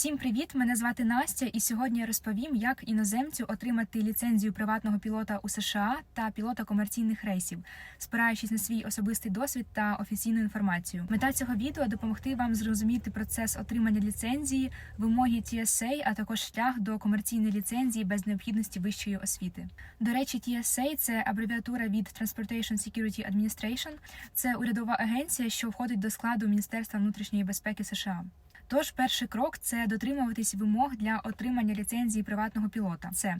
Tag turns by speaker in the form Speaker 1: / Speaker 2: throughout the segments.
Speaker 1: Всім привіт! Мене звати Настя, і сьогодні я розповім, як іноземцю отримати ліцензію приватного пілота у США та пілота комерційних рейсів, спираючись на свій особистий досвід та офіційну інформацію. Мета цього відео допомогти вам зрозуміти процес отримання ліцензії, вимоги TSA, а також шлях до комерційної ліцензії без необхідності вищої освіти. До речі, TSA – це абревіатура від Transportation Security Administration. Це урядова агенція, що входить до складу Міністерства внутрішньої безпеки США. Тож перший крок це дотримуватись вимог для отримання ліцензії приватного пілота. Це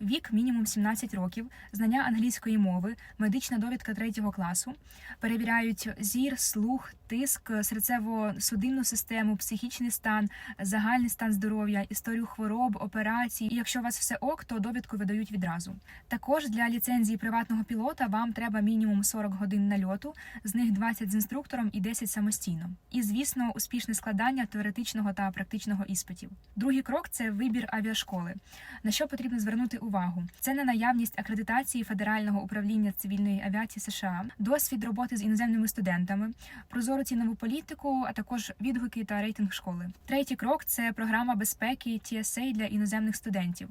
Speaker 1: вік мінімум 17 років, знання англійської мови, медична довідка третього класу, перевіряють зір, слух, тиск, серцево-судинну систему, психічний стан, загальний стан здоров'я, історію хвороб, операцій. І якщо у вас все ок, то довідку видають відразу. Також для ліцензії приватного пілота вам треба мінімум 40 годин нальоту, з них 20 з інструктором і 10 самостійно. І звісно, успішне складання теоретичного та практичного іспитів. Другий крок це вибір авіашколи. На що потрібно звернути увагу? Це не наявність акредитації Федерального управління цивільної авіації США, досвід роботи з іноземними студентами, прозору цінову політику, а також відгуки та рейтинг школи. Третій крок це програма безпеки TSA для іноземних студентів.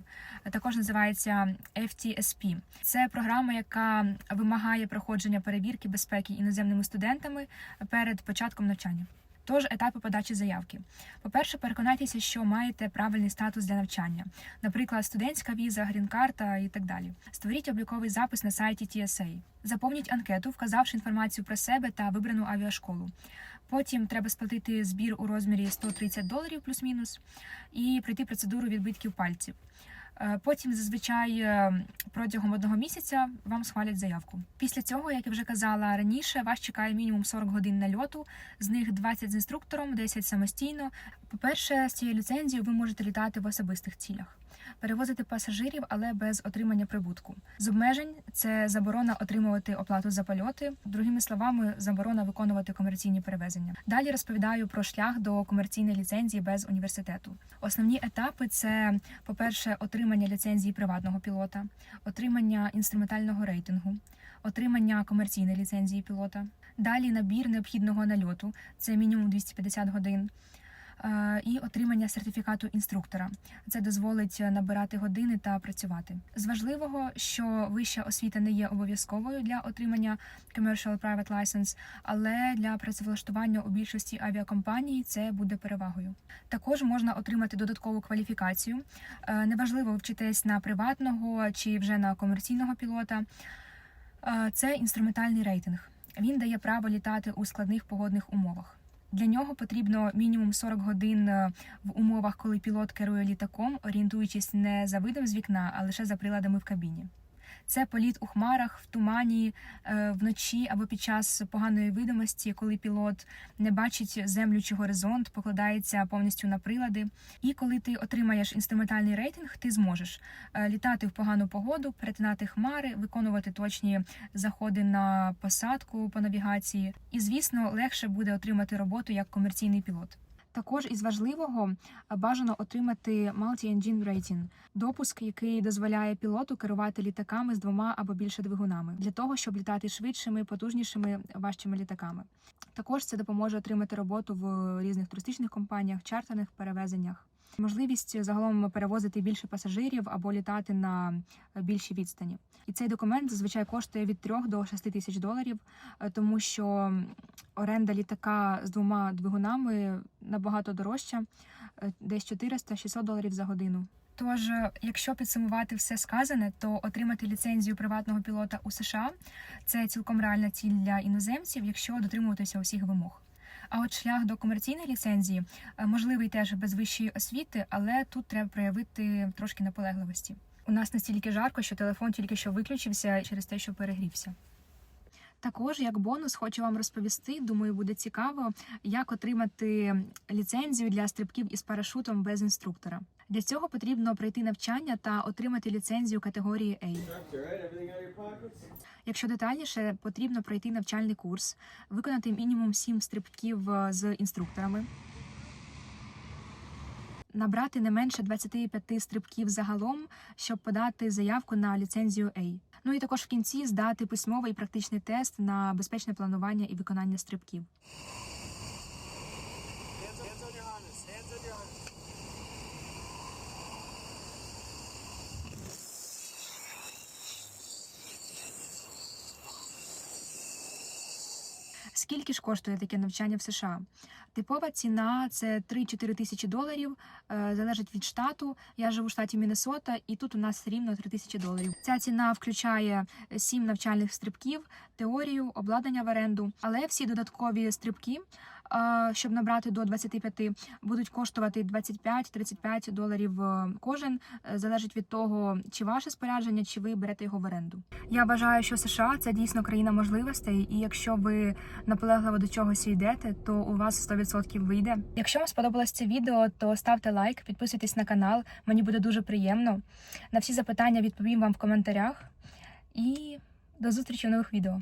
Speaker 1: Також називається FTSP. Це програма, яка вимагає проходження перевірки безпеки іноземними студентами перед початком навчання. Тож етапи подачі заявки. По-перше, переконайтеся, що маєте правильний статус для навчання, наприклад, студентська віза, грін-карта і так далі. Створіть обліковий запис на сайті TSA. Заповніть анкету, вказавши інформацію про себе та вибрану авіашколу. Потім треба сплатити збір у розмірі 130 доларів плюс-мінус і пройти процедуру відбитків пальців. Е, Потім зазвичай е, протягом одного місяця вам схвалять заявку. Після цього, як я вже казала раніше, вас чекає мінімум 40 годин нальоту, з них 20 з інструктором, 10 самостійно. По-перше, з цією ліцензією ви можете літати в особистих цілях, перевозити пасажирів, але без отримання прибутку. З обмежень це заборона отримувати оплату за польоти, другими словами, заборона виконувати комерційні перевезення. Далі розповідаю про шлях до комерційної ліцензії без університету. Основні етапи це, по-перше, отримання ліцензії приватного пілота, отримання інструментального рейтингу, отримання комерційної ліцензії пілота. Далі набір необхідного нальоту, це мінімум 250 годин. Е, І отримання сертифікату інструктора це дозволить набирати години та працювати. З важливого, що вища освіта не є обов'язковою для отримання Commercial Private License, але для працевлаштування у більшості авіакомпаній це буде перевагою. Також можна отримати додаткову кваліфікацію. Е, Неважливо вчитись на приватного чи вже на комерційного пілота. Е, Це інструментальний рейтинг. Він дає право літати у складних погодних умовах. Для нього потрібно мінімум 40 годин е, в умовах, коли пілот керує літаком, орієнтуючись не за видом з вікна, а лише за приладами в кабіні. Це політ у хмарах, в тумані, е, вночі або під час поганої видимості, коли пілот не бачить землю чи горизонт, покладається повністю на прилади. І коли ти отримаєш інструментальний рейтинг, ти зможеш е, літати в погану погоду, перетинати хмари, виконувати точні заходи на посадку по навігації. І, звісно, легше буде отримати роботу як комерційний пілот. Також із важливого е, бажано отримати Multi-Engine Rating – допуск, який дозволяє пілоту керувати літаками з двома або більше двигунами для того, щоб літати швидшими, потужнішими, важчими літаками. Також це допоможе отримати роботу в різних туристичних компаніях, чартерних перевезеннях. Можливість загалом перевозити більше пасажирів або літати на більшій відстані. І цей документ зазвичай коштує від 3 до 6 тисяч доларів, е, тому що оренда літака з двома двигунами набагато дорожча, е, десь 400-600 доларів за годину. Тож, е, якщо підсумувати все сказане, то отримати ліцензію приватного пілота у США це цілком реальна ціль для іноземців, якщо дотримуватися усіх вимог. А от шлях до комерційної ліцензії е, можливий теж без вищої освіти, але тут треба проявити трошки наполегливості. У нас настільки жарко, що телефон тільки що виключився через те, що перегрівся. Також як бонус хочу вам розповісти, думаю, буде цікаво, як отримати ліцензію для стрибків із парашутом без інструктора. Для цього потрібно пройти навчання та отримати ліцензію категорії A. Якщо детальніше, потрібно пройти навчальний курс, виконати мінімум 7 стрибків е, з інструкторами, набрати не менше 25 стрибків загалом, щоб подати заявку на ліцензію A. Ну і також в кінці здати письмовий і практичний тест на безпечне планування і виконання стрибків. Скільки ж коштує таке навчання в США? Типова ціна це 3-4 тисячі доларів, е, залежить від штату. Я живу в штаті Міннесота, і тут у нас рівно 3 тисячі доларів. Ця ціна включає 7 навчальних стрибків, теорію, обладнання в оренду, але всі додаткові стрибки, е, щоб набрати до 25, будуть коштувати 25-35 доларів е, кожен. Е, Залежить від того, чи ваше спорядження, чи ви берете його в оренду. Я вважаю, що США це дійсно країна можливостей, і якщо ви наполегливо до чогось йдете, то у вас 100% вийде. Якщо вам сподобалось це відео, то ставте лайк, підписуйтесь на канал. Мені буде дуже приємно. На всі запитання відповім вам в коментарях. І до зустрічі в нових відео.